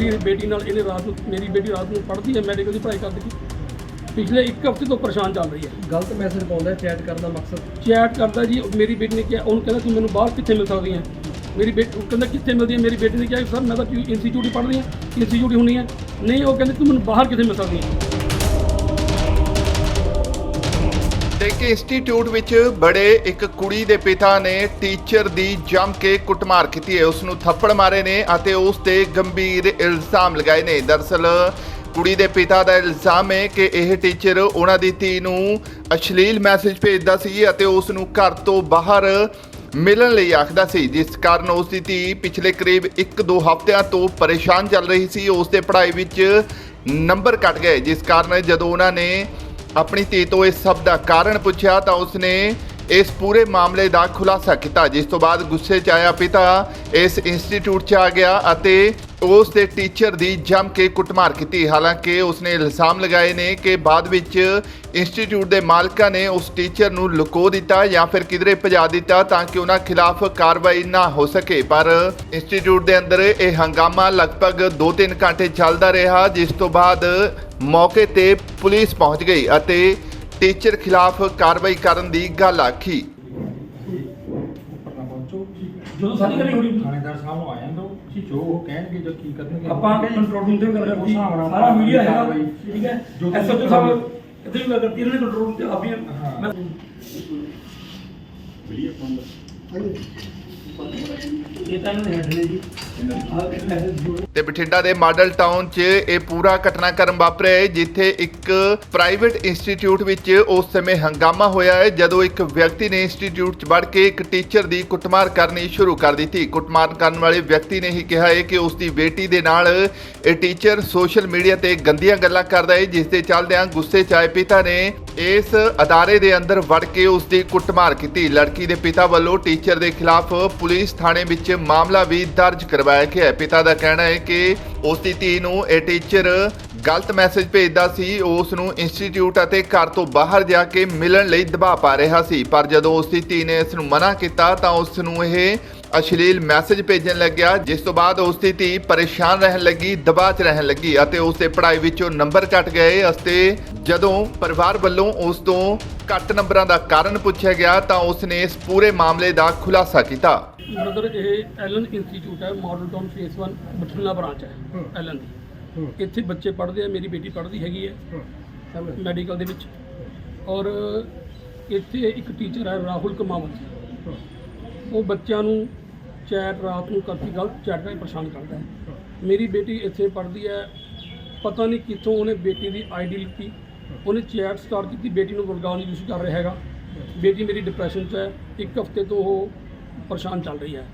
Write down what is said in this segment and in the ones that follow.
ਮੇਰੀ ਬੇਟੀ ਨਾਲ ਇਹਨੇ ਰਾਤ ਨੂੰ ਮੇਰੀ ਬੇਟੀ ਰਾਤ ਨੂੰ ਪੜ੍ਹਦੀ ਹੈ ਮੈਡੀਕਲ ਦੀ ਪੜ੍ਹਾਈ ਕਰਦੀ ਸੀ। ਪਿਛਲੇ ਇੱਕ ਹਫ਼ਤੇ ਤੋਂ ਪਰੇਸ਼ਾਨ ਚੱਲ ਰਹੀ ਹੈ। ਗਲਤ ਮੈਸੇਜ ਪਾਉਂਦਾ ਚੈਟ ਕਰਨ ਦਾ ਮਕਸਦ? ਚੈਟ ਕਰਦਾ ਜੀ ਮੇਰੀ ਬੇਟੀ ਨੇ ਕਿਹਾ ਉਹਨੂੰ ਕਹਿੰਦਾ ਤੂੰ ਮੈਨੂੰ ਬਾਹਰ ਕਿੱਥੇ ਮਿਲ ਸਕਦੀ ਹੈ? ਮੇਰੀ ਬੇਟੀ ਉਹ ਕਹਿੰਦਾ ਕਿੱਥੇ ਮਿਲਦੀ ਹੈ? ਮੇਰੀ ਬੇਟੀ ਨੇ ਕਿਹਾ ਸਰ ਮੈਂ ਤਾਂ ਇੰਸਟੀਚਿਊਟ ਹੀ ਪੜ੍ਹਦੀ ਹਾਂ ਇੰਸਟੀਚਿਊਟ ਹੀ ਹੁੰਦੀ ਹੈ। ਨਹੀਂ ਉਹ ਕਹਿੰਦੇ ਤੂੰ ਮੈਨੂੰ ਬਾਹਰ ਕਿੱਥੇ ਮਿਲ ਸਕਦੀ ਹੈ? ਤੇ ਇੰਸਟੀਚਿਊਟ ਵਿੱਚ ਬੜੇ ਇੱਕ ਕੁੜੀ ਦੇ ਪਿਤਾ ਨੇ ਟੀਚਰ ਦੀ ਜੰਮ ਕੇ ਕੁੱਟਮਾਰ ਕੀਤੀ ਹੈ। ਉਸ ਨੂੰ ਥੱਪੜ ਮਾਰੇ ਨੇ ਅਤੇ ਉਸ ਤੇ ਗੰਭੀਰ ਇਲਜ਼ਾਮ ਲਗਾਏ ਨੇ। ਦਰਸਲ ਕੁੜੀ ਦੇ ਪਿਤਾ ਦਾ ਇਲਜ਼ਾਮ ਹੈ ਕਿ ਇਹ ਟੀਚਰ ਉਹਨਾਂ ਦੀ ਧੀ ਨੂੰ ਅਸ਼ਲੀਲ ਮੈਸੇਜ ਭੇਜਦਾ ਸੀ ਅਤੇ ਉਸ ਨੂੰ ਘਰ ਤੋਂ ਬਾਹਰ ਮਿਲਣ ਲਈ ਆਖਦਾ ਸੀ। ਜਿਸ ਕਾਰਨ ਉਸ ਦੀ ਧੀ ਪਿਛਲੇ ਕਰੀਬ 1-2 ਹਫ਼ਤਿਆਂ ਤੋਂ ਪਰੇਸ਼ਾਨ ਚੱਲ ਰਹੀ ਸੀ। ਉਸ ਦੇ ਪੜ੍ਹਾਈ ਵਿੱਚ ਨੰਬਰ ਘਟ ਗਏ, ਜਿਸ ਕਾਰਨ ਜਦੋਂ ਉਹਨਾਂ ਨੇ ਆਪਣੀ ਧੀ ਤੋਂ ਇਸ ਸਭ ਦਾ ਕਾਰਨ ਪੁੱਛਿਆ ਤਾਂ ਉਸਨੇ ਇਸ ਪੂਰੇ ਮਾਮਲੇ ਦਾ ਖੁਲਾਸਾ ਕੀਤਾ, ਜਿਸ ਤੋਂ ਬਾਅਦ ਗੁੱਸੇ 'ਚ ਆਇਆ ਪਿਤਾ, ਇਸ ਇੰਸਟੀਚਿਊਟ 'ਚ ਆ ਗਿਆ ਅਤੇ ਉਸ ਦੇ ਟੀਚਰ ਦੀ ਜੰਮ ਕੇ ਕੁੱਟਮਾਰ ਕੀਤੀ। ਹਾਲਾਂਕਿ ਉਸਨੇ ਇਲਜ਼ਾਮ ਲਗਾਏ ਨੇ ਕਿ ਬਾਅਦ ਵਿੱਚ ਇੰਸਟੀਚਿਊਟ ਦੇ ਮਾਲਕਾਂ ਨੇ ਉਸ ਟੀਚਰ ਨੂੰ ਲੁਕੋ ਦਿੱਤਾ ਜਾਂ ਫਿਰ ਕਿਧਰੇ ਭਜਾ ਦਿੱਤਾ ਤਾਂ ਕਿ ਉਹਨਾਂ ਖਿਲਾਫ ਕਾਰਵਾਈ ਨਾ ਹੋ ਸਕੇ। ਪਰ ਇੰਸਟੀਚਿਊਟ ਦੇ ਅੰਦਰ ਇਹ ਹੰਗਾਮਾ ਲਗਭਗ 2-3 ਘੰਟੇ ਚੱਲਦਾ ਰਿਹਾ, ਜਿਸ ਤੋਂ ਬਾਅਦ ਮੌਕੇ ਤੇ ਪੁਲਿਸ ਪਹੁੰਚ ਗਈ ਅਤੇ ਟੀਚਰ ਖਿਲਾਫ ਕਾਰਵਾਈ ਕਰਨ ਦੀ ਗੱਲ ਆਖੀ। ਜਦੋਂ ਸਾਰੀ ਗੱਲ ਹੋਣੀ ਥਾਣੇਦਾਰ ਸਾਹਿਬ ਨੂੰ ਆ ਕਿ ਜੋ ਉਹ ਕਹਿਣਗੇ ਜੋ ਕੀ ਕਰਨਗੇ ਆਪਾਂ ਜੀ? ਕੰਟਰੋਲ ਰੂਮ ਤੇ ਗੱਲ ਉਸ ਕਰਤੀ ਸਾਰਾ ਮੀਡੀਆ ਹੈਗਾ। ਠੀਕ ਹੈ ਜੋ ਐਸਐਚਓ ਸਾਹਿਬ ਇੱਥੇ ਵੀ ਗੱਲ ਕਰਤੀ ਇਹਨਾਂ ਨੇ ਕੰਟਰੋਲ ਰੂਮ ਤੇ ਆਪ ਹੀ ਹਾਂ। ਮੈਂ ਇਹ ਤਾਂ ਇਹਨਾਂ ਹੈਡ ਨੇ ਜੀ ਆਹ ਮੈਸੇਜ ਜੋੜ ਤੇ ਬਠਿੰਡਾ ਦੇ ਮਾਡਲ ਟਾਊਨ 'ਚ ਇਹ ਪੂਰਾ ਘਟਨਾਕ੍ਰਮ ਵਾਪਰਿਆ ਹੈ, ਜਿੱਥੇ ਇੱਕ ਪ੍ਰਾਈਵੇਟ ਇੰਸਟੀਚਿਊਟ ਵਿੱਚ ਉਸ ਸਮੇਂ ਹੰਗਾਮਾ ਹੋਇਆ ਹੈ, ਜਦੋਂ ਇੱਕ ਵਿਅਕਤੀ ਨੇ ਇੰਸਟੀਚਿਊਟ 'ਚ ਵੜ ਕੇ ਇੱਕ ਟੀਚਰ ਦੀ ਕੁੱਟਮਾਰ ਕਰਨੀ ਸ਼ੁਰੂ ਕਰ ਦਿੱਤੀ। ਕੁੱਟਮਾਰ ਕਰਨ ਵਾਲੇ ਵਿਅਕਤੀ ਨੇ ਹੀ ਕਿਹਾ ਹੈ ਕਿ ਉਸ ਦੀ ਬੇਟੀ ਦੇ ਨਾਲ ਇਹ ਟੀਚਰ ਸੋਸ਼ਲ ਮੀਡੀਆ ਤੇ ਗੰਦੀਆਂ ਗੱਲਾਂ ਕਰਦਾ ਹੈ, ਜਿਸ ਦੇ ਚੱਲਦਿਆਂ ਗੁੱਸੇ 'ਚ ਆਏ ਪਿਤਾ ਨੇ ਇਸ ਅਦਾਰੇ ਦੇ ਅੰਦਰ ਵੜ ਕੇ ਉਸ ਦੀ ਕੁੱਟਮਾਰ ਕੀਤੀ। ਲੜਕੀ ਦੇ ਪਿਤਾ ਵੱਲੋਂ ਟੀਚਰ ਦੇ ਖਿਲਾਫ ਪੁਲਿਸ ਥਾਣੇ ਵਿੱਚ ਮਾਮਲਾ ਵੀ ਦਰਜ ਕਰਵਾਇਆ ਗਿਆ ਹੈ। ਪਿਤਾ ਦਾ ਕਹਿਣਾ ਹੈ ਕਿ ਉਸ ਦੀ ਧੀ ਨੂੰ ਇਹ ਟੀਚਰ ਗਲਤ ਮੈਸੇਜ ਭੇਜਦਾ ਸੀ। ਉਸ ਨੂੰ ਇੰਸਟੀਚਿਊਟ ਅਤੇ ਘਰ ਤੋਂ ਬਾਹਰ ਜਾ ਕੇ ਮਿਲਣ ਲਈ ਦਬਾਅ ਪਾ ਰਿਹਾ ਸੀ। ਪਰ ਜਦੋਂ ਉਸ ਦੀ ਧੀ ਨੇ ਇਸ ਨੂੰ ਮਨਾ ਕੀਤਾ ਤਾਂ ਉਸ ਨੂੰ ਇਹ ਅਸ਼ਲੀਲ ਮੈਸੇਜ ਭੇਜਣ ਲੱਗਿਆ ਜਿਸ ਤੋਂ ਬਾਅਦ ਉਸ ਦੀ ਧੀ ਪਰੇਸ਼ਾਨ ਰਹਿਣ ਲੱਗੀ ਦਬਾਅ 'ਚ ਰਹਿਣ ਲੱਗੀ ਅਤੇ ਉਸ ਦੇ ਪੜ੍ਹਾਈ ਵਿੱਚੋਂ ਨੰਬਰ ਘਟ ਗਏ। ਅਤੇ ਜਦੋਂ ਪਰਿਵਾਰ ਵੱਲੋਂ ਉਸ ਤੋਂ ਘੱਟ ਨੰਬਰਾਂ ਦਾ ਕਾਰਨ ਪੁੱਛਿਆ ਗਿਆ ਤਾਂ ਉਸ ਨੇ ਇਸ ਪੂਰੇ ਮਾਮਲੇ ਦਾ ਖੁਲਾਸਾ ਕੀਤਾ। ਬ੍ਰਦਰ ਇਹ ਐਲਨ ਇੰਸਟੀਚਿਊਟ ਹੈ model town phase 1 Bathinda branch ਹੈ। ਐਲਨ ਦੀ। ਇੱਥੇ ਬੱਚੇ ਪੜ੍ਹਦੇ ਆ ਮੇਰੀ ਬੇਟੀ ਪੜ੍ਹਦੀ ਹੈਗੀ ਹੈ ਮੈਡੀਕਲ ਦੇ ਵਿੱਚ। ਔਰ ਇੱਥੇ ਇੱਕ ਟੀਚਰ ਹੈ ਰਾਹੁਲ ਕਮਾਵਤ ਉਹ ਬੱਚਿਆਂ ਨੂੰ ਚੈਟ ਰਾਤ ਨੂੰ ਕਰਤੀ ਗਲਤ ਚੈਟ ਕਰਕੇ ਪਰੇਸ਼ਾਨ ਕਰਦਾ ਹੈ। ਮੇਰੀ ਬੇਟੀ ਇੱਥੇ ਪੜ੍ਹਦੀ ਹੈ, ਪਤਾ ਨਹੀਂ ਕਿੱਥੋਂ ਉਹਨੇ ਬੇਟੀ ਦੀ ਆਈਡੀ ਲਿੱਤੀ। ਉਹਨੇ ਚੈਟ ਸਟਾਰਟ ਕੀਤੀ, ਬੇਟੀ ਨੂੰ ਗੁਰਗਾਉਣ ਦੀ ਕੋਸ਼ਿਸ਼ ਕਰ ਰਿਹਾ ਹੈਗਾ। ਬੇਟੀ ਮੇਰੀ ਡਿਪਰੈਸ਼ਨ 'ਚ ਹੈ, ਇੱਕ ਹਫ਼ਤੇ ਤੋਂ ਉਹ ਪਰੇਸ਼ਾਨ ਚੱਲ ਰਹੀ ਹੈ।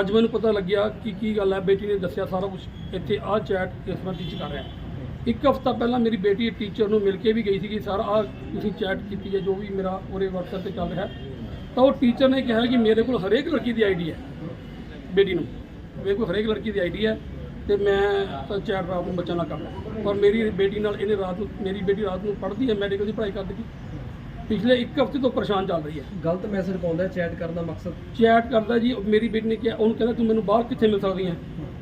ਅੱਜ ਮੈਨੂੰ ਪਤਾ ਲੱਗਿਆ ਕਿ ਕੀ ਗੱਲ ਹੈ, ਬੇਟੀ ਨੇ ਦੱਸਿਆ ਸਾਰਾ ਕੁਝ ਇੱਥੇ ਆਹ ਚੈਟ ਇਸ ਤਰ੍ਹਾਂ ਟੀਚ ਕਰ ਰਿਹਾ ਇੱਕ ਹਫ਼ਤਾ ਪਹਿਲਾਂ ਮੇਰੀ ਬੇਟੀ ਟੀਚਰ ਨੂੰ ਮਿਲ ਕੇ ਵੀ ਗਈ ਸੀਗੀ, ਸਰ ਆ ਤੁਸੀਂ ਚੈਟ ਕੀਤੀ ਹੈ, ਜੋ ਵੀ ਮੇਰਾ ਉਹਦੇ WhatsApp ਤੇ ਚੱਲ ਰਿਹਾ ਤਾਂ ਉਹ ਟੀਚਰ ਨੇ ਕਿਹਾ ਕਿ ਮੇਰੇ ਕੋਲ ਹਰੇਕ ਲੜਕੀ ਦੀ ਆਈਡੀ ਹੈ। ਬੇਟੀ ਨੂੰ। ਮੇਰੇ ਕੋਲ ਹਰੇਕ ਲੜਕੀ ਦੀ ਆਈਡੀ ਹੈ ਤੇ ਮੈਂ ਤਾਂ ਚੈਟ ਰਾਤ ਨੂੰ ਬੱਚਾ ਨਾਲ ਕਰਦਾ। ਪਰ ਮੇਰੀ ਬੇਟੀ ਨਾਲ ਇਹਨੇ ਰਾਤ ਨੂੰ ਮੇਰੀ ਬੇਟੀ ਰਾਤ ਨੂੰ ਪੜ੍ਹਦੀ ਹੈ ਮੈਡੀਕਲ ਦੀ ਪੜ੍ਹਾਈ ਕਰਦੀ। ਸੀ ਪਿਛਲੇ ਇੱਕ ਹਫ਼ਤੇ ਤੋਂ ਪਰੇਸ਼ਾਨ ਚੱਲ ਰਹੀ ਹੈ। ਗਲਤ ਮੈਸੇਜ ਪਾਉਂਦਾ ਚੈਟ ਕਰਨ ਦਾ ਮਕਸਦ? ਚੈਟ ਕਰਦਾ ਜੀ ਮੇਰੀ ਬੇਟੀ ਨੇ ਕਿਹਾ ਉਹਨੂੰ ਕਹਿੰਦਾ ਤੂੰ ਮੈਨੂੰ ਬਾਹਰ ਕਿੱਥੇ ਮਿਲ ਸਕਦੀ ਹੈ?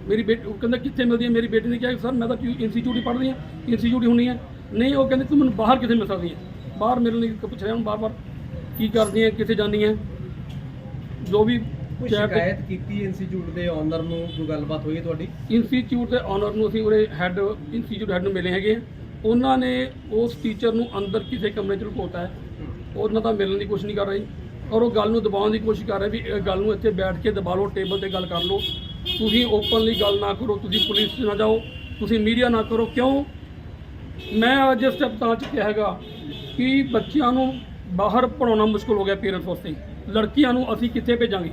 ਮੇਰੀ ਬੇਟੀ ਉਹ ਕਹਿੰਦਾ ਕਿੱਥੇ ਮਿਲਦੀ ਹੈ? ਮੇਰੀ ਬੇਟੀ ਨੇ ਕਿਹਾ ਸਰ ਮੈਂ ਤਾਂ ਇੰਸਟੀਚਿਊਟ ਹੀ ਪੜ੍ਹਦੀ ਹਾਂ ਇੰਸਟੀਚਿਊਟ ਹੀ ਹੁੰਦੀ ਹੈ। ਨਹੀਂ ਉਹ ਕਹਿੰਦੇ ਤੂੰ ਮੈਨੂੰ ਬਾਹਰ ਕਿੱਥੇ ਮਿਲ ਸਕਦੀ ਹੈ? ਬਾਹਰ ਮਿਲਣ ਲਈ ਪੁੱਛ ਰਿਹਾ ਹੁਣ ਬਾਰ-ਬਾਰ ਕੀ ਕਰਦੀ ਹੈ ਕਿੱਥੇ ਜਾਂਦੀ ਹੈ? ਜੋ ਵੀ ਕੋਈ ਸ਼ਿਕਾਇਤ ਕੀਤੀ ਇੰਸਟੀਚਿਊਟ ਦੇ ਓਨਰ ਨੂੰ? ਕੋਈ ਗੱਲਬਾਤ ਹੋਈ ਹੈ ਤੁਹਾਡੀ? ਇੰਸਟੀਚਿਊਟ ਦੇ ਓਨਰ ਨੂੰ ਅਸੀਂ ਉਹਦੇ ਹੈੱਡ ਇੰਸਟੀਚਿਊਟ ਹੈੱਡ ਨੂੰ ਮਿਲੇ ਹੈਗੇ ਆ। ਉਹਨਾਂ ਨੇ ਉਸ ਟੀਚਰ ਨੂੰ ਅੰਦਰ ਕਿਸੇ ਕਮਰੇ 'ਚ ਲੁਕੋਤਾ ਹੈ। ਉਹਨਾਂ ਦਾ ਮਿਲਣ ਦੀ ਕੋਸ਼ਿਸ਼ ਨਹੀਂ ਕਰ ਰਹੀ। ਔਰ ਉਹ ਗੱਲ ਨੂੰ ਦਬਾਉਣ ਦੀ ਕੋਸ਼ਿਸ਼ ਕਰ ਰਿਹਾ ਵੀ ਇਹ ਗੱਲ ਨੂੰ ਇੱਥੇ ਬੈਠ ਕੇ ਦਬਾ ਲਓ ਟੇਬਲ ਤੇ ਗੱਲ ਕਰ ਲਓ। ਤੁਸੀਂ ਓਪਨਲੀ ਗੱਲ ਨਾ ਕਰੋ ਤੁਸੀਂ ਪੁਲਿਸ 'ਚ ਨਾ ਜਾਓ ਤੁਸੀਂ ਮੀਡੀਆ ਨਾ ਕਰੋ। ਕਿਉਂ? ਮੈਂ ਅੱਜ ਸਟੈਪ ਤਾਂ ਚੁੱਕਿਆ ਹੈਗਾ ਕਿ ਬੱਚਿਆਂ ਨੂੰ ਬਾਹਰ ਪੜਾਉਣਾ ਮੁਸ਼ਕਲ ਹੋ ਗਿਆ ਪੇਰੈਂਟਸ ਵਾਸਤੇ। ਲੜਕੀਆਂ ਨੂੰ ਅਸੀਂ ਕਿੱਥੇ ਭੇਜਾਂਗੇ?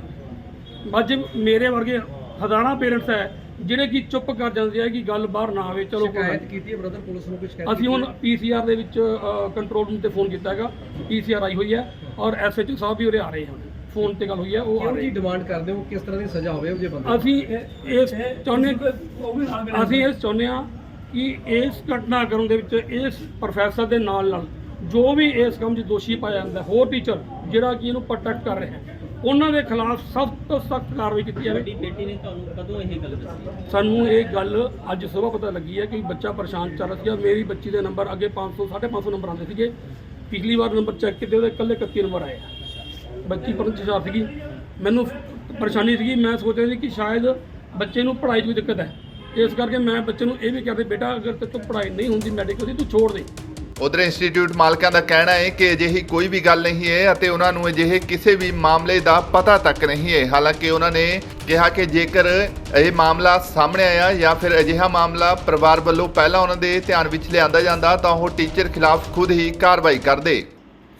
ਅੱਜ ਮੇਰੇ ਵਰਗੇ ਹਜ਼ਾਰਾਂ ਪੇਰੈਂਟਸ ਹੈ ਜਿਹੜੇ ਕਿ ਚੁੱਪ ਕਰ ਜਾਂਦੇ ਆ ਕਿ ਗੱਲ ਬਾਹਰ ਨਾ ਆਵੇ ਚਲੋ ਸ਼ਿਕਾਇਤ। ਕੀਤੀ ਹੈ ਬ੍ਰਦਰ ਪੁਲਿਸ ਨੂੰ ਕੋਈ ਸ਼ਿਕਾਇਤ ਅਸੀਂ ਹੁਣ ਪੀਸੀਆਰ ਦੇ ਵਿੱਚ ਕੰਟਰੋਲ ਰੂਮ ਤੇ ਫੋਨ ਕੀਤਾ ਹੈਗਾ। ਪੀਸੀਆਰ ਆਈ ਹੋਈ ਹੈ ਔਰ ਐਸਐਚਓ ਸਾਹਿਬ ਵੀ ਉਰੇ ਆ ਰਹੇ ਹਨ। ਫੋਨ ਤੇ ਗੱਲ ਹੋਈ ਹੈ ਉਹ ਆ ਰਹੇ। ਡਿਮਾਂਡ ਕਰਦੇ ਹੋ? ਕਿਸ ਤਰ੍ਹਾਂ ਦੀ ਸਜ਼ਾ ਹੋਵੇ ਉਹ ਜੇ ਬੰਦਾ ਅਸੀਂ ਇਸ ਚਾਹੁੰਦੇ ਅਸੀਂ ਇਸ ਚਾਹੁੰਦੇ ਹਾਂ ਕਿ ਇਸ ਘਟਨਾਕ੍ਰਮ ਦੇ ਵਿੱਚ ਇਸ ਪ੍ਰੋਫੈਸਰ ਦੇ ਨਾਲ ਨਾਲ ਜੋ ਵੀ ਇਸ ਕੰਮ 'ਚ ਦੋਸ਼ੀ ਪਾਇਆ ਜਾਂਦਾ ਹੋਰ ਟੀਚਰ ਜਿਹੜਾ ਕਿ ਇਹਨੂੰ ਪ੍ਰੋਟੈਕਟ ਕਰ ਰਿਹਾ ਹੈ। ਉਹਨਾਂ ਦੇ ਖਿਲਾਫ ਸਖਤ ਤੋਂ ਸਖਤ ਕਾਰਵਾਈ ਕੀਤੀ ਜਾਵੇ। ਬੇਟੀ ਨੇ ਤੁਹਾਨੂੰ ਕਦੋਂ ਇਹ ਗੱਲ ਦੱਸੀ? ਸਾਨੂੰ ਇਹ ਗੱਲ ਅੱਜ ਸਵੇਰ ਪਤਾ ਲੱਗੀ ਹੈ ਕਿ ਬੱਚਾ ਪਰੇਸ਼ਾਨ ਚੱਲ ਰਿਹਾ ਸੀਗਾ ਮੇਰੀ ਬੱਚੀ ਦੇ ਨੰਬਰ ਅੱਗੇ 500 550 ਨੰਬਰ ਆਉਂਦੇ ਸੀਗੇ। ਪਿਛਲੀ ਵਾਰ ਨੰਬਰ ਚੈੱਕ ਕੀਤੇ ਉਹਦੇ ਇਕੱਲੇ 31 ਨੰਬਰ ਆਏ ਬੱਚੀ ਹੁਸ਼ਿਆਰ ਸੀਗੀ। ਮੈਨੂੰ ਪਰੇਸ਼ਾਨੀ ਸੀਗੀ। ਮੈਂ ਸੋਚ ਰਿਹਾ ਸੀ ਕਿ ਸ਼ਾਇਦ ਬੱਚੇ ਨੂੰ ਪੜ੍ਹਾਈ 'ਚ ਕੋਈ ਦਿੱਕਤ ਹੈ। ਇਸ ਕਰਕੇ ਮੈਂ ਬੱਚੇ ਨੂੰ ਇਹ ਵੀ ਕਹਿੰਦੇ ਬੇਟਾ ਅਗਰ ਤੇ ਤੋਂ ਪੜ੍ਹਾਈ ਨਹੀਂ ਹੁੰਦੀ ਮੈਡੀਕਲ ਦੀ ਤੂੰ ਛੋੜ ਦੇ। ਉਧਰ ਇੰਸਟੀਚਿਊਟ ਮਾਲਕਾਂ ਦਾ ਕਹਿਣਾ ਹੈ ਕਿ ਅਜਿਹੀ ਕੋਈ ਵੀ ਗੱਲ ਨਹੀਂ ਹੈ ਅਤੇ ਉਹਨਾਂ ਨੂੰ ਅਜਿਹੇ ਕਿਸੇ ਵੀ ਮਾਮਲੇ ਦਾ ਪਤਾ ਤੱਕ ਨਹੀਂ ਹੈ। ਹਾਲਾਂਕਿ ਉਹਨਾਂ ਨੇ ਕਿਹਾ ਕਿ ਜੇਕਰ ਇਹ ਮਾਮਲਾ ਸਾਹਮਣੇ ਆਇਆ ਜਾਂ ਫਿਰ ਅਜਿਹਾ ਮਾਮਲਾ ਪਰਿਵਾਰ ਵੱਲੋਂ ਪਹਿਲਾਂ ਉਹਨਾਂ ਦੇ ਧਿਆਨ ਵਿੱਚ ਲਿਆਂਦਾ ਜਾਂਦਾ ਤਾਂ ਉਹ ਟੀਚਰ ਖਿਲਾਫ ਖੁਦ ਹੀ ਕਾਰਵਾਈ ਕਰਦੇ।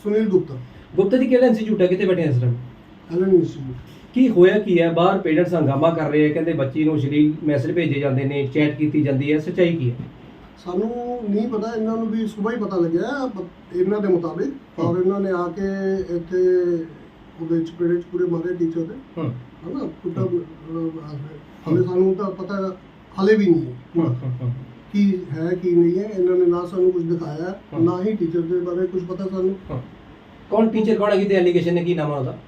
ਸੁਨੀਲ ਗੁਪਤਾ। ਗੁਪਤਾ ਜੀ ਕਿਹੜਾ ਇੰਸਟੀਚਿਊਟ ਹੈ? ਕਿੱਥੇ ਬੈਠੇ ਇਸ ਟਾਈਮ ਐਲਨ ਇੰਸਟੀਚਿਊਟ। ਕੀ ਹੋਇਆ ਕੀ ਹੈ? ਬਾਹਰ ਪੇਰੈਂਟਸ ਹੰਗਾਮਾ ਕਰ ਰਹੇ ਆ ਕਹਿੰਦੇ ਬੱਚੀ ਨੂੰ ਅਸ਼ਲੀਲ ਮੈਸੇਜ ਭੇਜੇ ਜਾਂਦੇ ਨੇ ਚੈਟ ਕੀਤੀ ਜਾਂਦੀ ਹੈ ਸੱਚਾਈ ਕੀ ਹੈ? ਸਾਨੂੰ ਨਹੀਂ ਪਤਾ ਇਹਨਾਂ ਨੂੰ ਵੀ ਸਵੇਰ ਹੀ ਪਤਾ ਲੱਗਿਆ ਬ- ਇਹਨਾਂ ਦੇ ਮੁਤਾਬਿਕ। ਔਰ ਇਹਨਾਂ ਨੇ ਆ ਕੇ ਇੱਥੇ ਉਹਦੇ ਚ ਪੇੜੇ ਚ ਪੂਰੇ ਮਾਰੇ ਟੀਚਰ ਦੇ। ਹੂੰ। ਹਨਾ? ਕੁੱਟਾ ਹਲੇ ਸਾਨੂੰ ਤਾਂ ਪਤਾ ਹਲੇ ਵੀ ਨਹੀਂ। ਹੈ ਪੂਰਾ ਕੀ ਹੈ ਕੀ ਨਹੀਂ ਹੈ ਇਹਨਾਂ ਨੇ ਨਾ ਸਾਨੂੰ ਕੁਝ ਦਿਖਾਇਆ ਹਾਂ। ਨਾ ਹੀ ਟੀਚਰ ਦੇ ਬਾਰੇ ਕੁਝ ਪਤਾ ਸਾਨੂੰ। ਕੌਣ ਟੀਚਰ ਕੌਣ ਹੈ ਕਿਤੇ ਐਲੀਗੇਸ਼ਨ ਨੇ ਕੀ ਨਾਮ ਹੈ ਉਹਦਾ?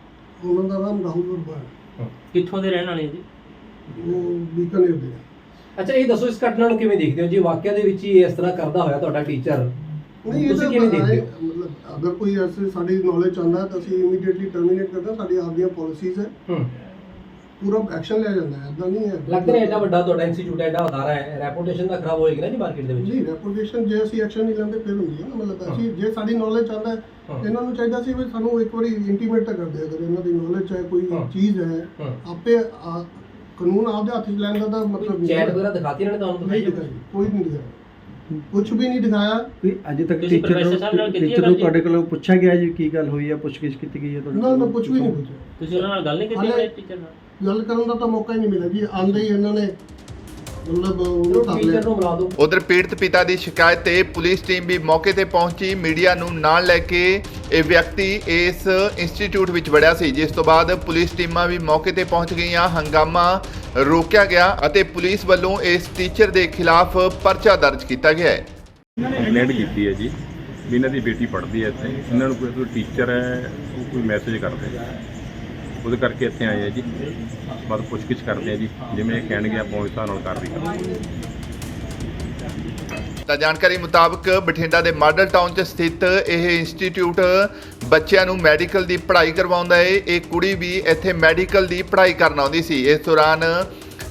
ਉਹਨਾਂ ਦਾ ਨਾਮ ਰਾਹੁਲ ਵਰਮਾ ਹੈ। ਕਿੱਥੋਂ ਦੇ ਰਹਿਣ ਵਾਲੇ ਜੀ? ਉਹ ਬੀਕਾਨੇਰ ਦੇ ਹੈ ਅੱਛਾ ਇਹ ਦੱਸੋ ਇਸ ਘਟਨਾ ਨੂੰ ਕਿਵੇਂ ਦੇਖਦੇ ਹੋ? ਜੀ ਵਾਕਿਆ ਦੇ ਵਿੱਚ ਹੀ ਇਸ ਤਰ੍ਹਾਂ ਕਰਦਾ ਹੋਇਆ ਤੁਹਾਡਾ ਟੀਚਰ ਨਹੀਂ ਇਹ ਤੁਸੀਂ ਤਾਂ ਕਿਵੇਂ ਦੇਖਦੇ ਹੋ? ਮਤਲਬ ਅਗਰ ਕੋਈ ਐਸੇ ਸਾਡੀ ਨੌਲੇਜ ਆਉਂਦਾ ਤਾਂ ਅਸੀਂ ਇਮੀਡੀਏਟਲੀ ਟਰਮੀਨੇਟ ਕਰਦੇ ਹਾਂ ਸਾਡੀ ਆਪਦੀਆਂ ਪਾਲਿਸੀਜ਼ ਹੈ। ਹੂੰ। ਪੂਰਾ ਐਕਸ਼ਨ ਲਿਆ ਜਾਂਦਾ ਹੈ ਇਦਾਂ ਨਹੀਂ ਹੈ। ਲੱਗਦਾ ਹੈ ਐਡਾ ਵੱਡਾ ਤੁਹਾਡਾ ਇੰਸਟੀਚਿਊਟ ਹੈ ਐਡਾ ਅਦਾਰਾ ਹੈ ਰੈਪੂਟੇਸ਼ਨ ਤਾਂ ਖਰਾਬ ਹੋਏਗੀ ਨਾ ਜੀ ਮਾਰਕੀਟ ਦੇ ਵਿੱਚ। ਜੀ ਰੈਪੂਟੇਸ਼ਨ ਜੇ ਅਸੀਂ ਐਕਸ਼ਨ ਨਹੀਂ ਲੈਂਦੇ ਫਿਰ ਹੁੰਦੀ ਹੈ ਨਾ ਮਤਲਬ ਅਸੀਂ ਜੇ ਸਾਡੀ ਨੌਲੇਜ ਆਉਂਦਾ ਹੈ ਹਾਂ। ਇਹਨਾਂ ਨੂੰ ਚਾਹੀਦਾ ਸੀ ਵੀ ਸਾਨੂੰ ਇੱਕ ਵਾਰੀ ਇੰਟੀਮੇਟ ਤਾਂ ਕਰਦੇ ਅਗਰ ਇਹਨਾਂ ਦੀ ਨੌਲੇਜ ਹੈ ਕੋਈ ਹਾਂ। ਚੀਜ਼ ਹੈ ਹਾਂ। ਆਪੇ ਆ- ਕਾਨੂੰਨ ਆਪਦੇ ਹੱਥ 'ਚ ਲੈਣ ਦਾ ਤਾਂ ਮਤਲਬ ਨਹੀਂ ਚੈਟ। ਵਗੈਰਾ ਦਿਖਾਤੀ ਇਹਨਾਂ ਨੇ ਤੁਹਾਨੂੰ ਨਹੀਂ ਦਿਖਾਈ ਦਿਖਾਈ ਕੋਈ ਨਹੀਂ ਦਿਖਾਇਆ ਕੁਝ ਵੀ ਨਹੀਂ ਦਿਖਾਇਆ ਵੀ ਅਜੇ ਤੱਕ ਤੁਸੀਂ ਟੀਚਰ professor ਸਾਹਿਬ ਨਾਲ ਨੂੰ ਕੀਤੀ ਹੈ ਟੀਚਰ ਗੱਲ ਨੂੰ ਜੀ? ਤੁਹਾਡੇ ਕੋਲੋਂ ਪੁੱਛਿਆ ਗਿਆ ਜੀ ਕੀ ਗੱਲ ਹੋਈ ਹੈ ਪੁੱਛਗਿੱਛ ਕੀਤੀ ਗਈ ਹੈ ਤੁਹਾਡੇ ਨਾ ਨਾ ਕੋਲੋਂ? ਕੁਝ ਵੀ ਨਹੀਂ ਪੁੱਛਿਆ ਤੁਸੀਂ ਉਹਨਾਂ ਨਾਲ ਗੱਲ ਨਹੀਂ ਕੀਤੀ ਹਾਲੇ- ਟੀਚਰ ਨਾਲ ਗੱਲ ਕਰਨ ਦਾ ਤਾਂ ਮੌਕਾ ਹੀ ਨਹੀਂ ਮਿਲਿਆ ਜੀ ਆਂਦੇ ਹੀ ਇਹਨਾਂ ਨੇ ਮਤਲਬ ਉਹਨੂੰ ਕਰ ਟੀਚਰ ਲਿਆ। ਨੂੰ ਬੁਲਾ ਦਿਓ। ਉਧਰ ਪੀੜਤ ਪਿਤਾ ਦੀ ਸ਼ਿਕਾਇਤ ਤੇ ਪੁਲਿਸ ਟੀਮ ਵੀ ਮੌਕੇ ਤੇ ਪਹੁੰਚੀ। ਮੀਡੀਆ ਨੂੰ ਨਾਲ ਲੈ ਕੇ ਇਹ ਵਿਅਕਤੀ ਇਸ ਇੰਸਟੀਚਿਊਟ ਵਿੱਚ ਵੜਿਆ ਸੀ ਜਿਸ ਤੋਂ ਬਾਅਦ ਪੁਲਿਸ ਟੀਮਾਂ ਵੀ ਮੌਕੇ ਤੇ ਪਹੁੰਚ ਗਈਆਂ। ਹੰਗਾਮਾ ਰੋਕਿਆ ਗਿਆ ਅਤੇ ਪੁਲਿਸ ਵੱਲੋਂ ਇਸ ਟੀਚਰ ਦੇ ਖਿਲਾਫ ਪਰਚਾ ਦਰਜ ਕੀਤਾ ਗਿਆ ਹੈ। ਕੰਪਲੇਂਟ ਕੀਤੀ ਹੈ ਜੀ। ਵੀ ਇਹਨਾਂ ਦੀ ਬੇਟੀ ਪੜ੍ਹਦੀ ਹੈ ਇੱਥੇ। ਇਹਨਾਂ ਨੂੰ ਕੋਈ ਟੀਚਰ ਹੈ ਉਹ ਕੋਈ ਮੈਸੇਜ ਕਰਦੇ ਉਹਦੇ ਕਰਕੇ ਇੱਥੇ ਆਏ ਆ ਜੀ। ਬਾਅਦ ਪੁੱਛਗਿੱਛ ਕਰਦੇ ਆ ਜੀ। ਜਿਵੇਂ ਇਹ ਕਹਿਣਗੇ, ਆਪਾਂ ਉਸ ਹਿਸਾਬ ਨਾਲ ਕਾਰਵਾਈ ਕਰਾਂਗੇ। ਤਾਂ ਜਾਣਕਾਰੀ ਮੁਤਾਬਕ ਬਠਿੰਡਾ ਦੇ ਮਾਡਲ ਟਾਊਨ 'ਚ ਸਥਿਤ ਇਹ ਇੰਸਟੀਚਿਊਟ ਬੱਚਿਆਂ ਨੂੰ ਮੈਡੀਕਲ ਦੀ ਪੜ੍ਹਾਈ ਕਰਵਾਉਂਦਾ ਹੈ ਇਹ ਕੁੜੀ ਵੀ ਇੱਥੇ ਮੈਡੀਕਲ ਦੀ ਪੜ੍ਹਾਈ ਕਰਨ ਆਉਂਦੀ ਸੀ। ਇਸ ਦੌਰਾਨ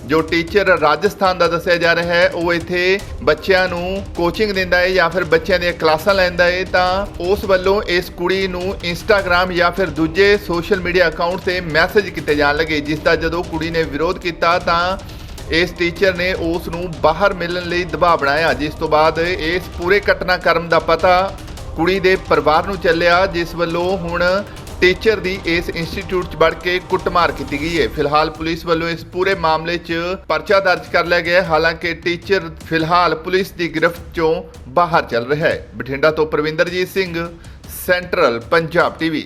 ਜੋ ਟੀਚਰ ਰਾਜਸਥਾਨ ਦਾ ਦੱਸਿਆ ਜਾ ਰਿਹਾ ਹੈ, ਉਹ ਇੱਥੇ ਬੱਚਿਆਂ ਨੂੰ ਕੋਚਿੰਗ ਦਿੰਦਾ ਹੈ ਜਾਂ ਫਿਰ ਬੱਚਿਆਂ ਦੀਆਂ ਕਲਾਸਾਂ ਲੈਂਦਾ ਹੈ, ਤਾਂ ਉਸ ਵੱਲੋਂ ਇਸ ਕੁੜੀ ਨੂੰ ਇੰਸਟਾਗ੍ਰam ਜਾਂ ਫਿਰ ਦੂਜੇ ਸੋਸ਼ਲ ਮੀਡੀਆ ਅਕਾਊਂਟ ਤੇ ਮੈਸੇਜ ਕੀਤੇ ਜਾਣ ਲੱਗੇ, ਜਿਸ ਦਾ ਜਦੋਂ ਕੁੜੀ ਨੇ ਵਿਰੋਧ ਕੀਤਾ, ਤਾਂ ਇਸ ਟੀਚਰ ਨੇ ਉਸ ਨੂੰ ਬਾਹਰ ਮਿਲਣ ਲਈ ਦਬਾਅ ਬਣਾਇਆ, ਜਿਸ ਤੋਂ ਬਾਅਦ ਇਸ ਪੂਰੇ ਘਟਨਾਕ੍ਰਮ ਦਾ ਪਤਾ ਕੁੜੀ ਦੇ ਪਰਿਵਾਰ ਨੂੰ ਚੱਲਿਆ, ਜਿਸ ਵੱਲੋਂ ਹੁਣ ਟੀਚਰ ਦੀ ਇਸ ਇੰਸਟੀਚਿਊਟ 'ਚ ਵੜ ਕੇ ਕੁੱਟਮਾਰ ਕੀਤੀ ਗਈ ਹੈ। ਫਿਲਹਾਲ ਪੁਲਿਸ ਵੱਲੋਂ ਇਸ ਪੂਰੇ ਮਾਮਲੇ 'ਚ ਪਰਚਾ ਦਰਜ ਕਰ ਲਿਆ ਗਿਆ ਹੈ। ਹਾਲਾਂਕਿ ਟੀਚਰ ਫਿਲਹਾਲ ਪੁਲਿਸ ਦੀ ਗ੍ਰਿਫਤ 'ਚੋਂ ਬਾਹਰ ਚੱਲ ਰਿਹਾ ਹੈ। ਬਠਿੰਡਾ ਤੋਂ ਪ੍ਰਵਿੰਦਰਜੀਤ ਸਿੰਘ, ਸੈਂਟਰਲ ਪੰਜਾਬ ਟੀਵੀ।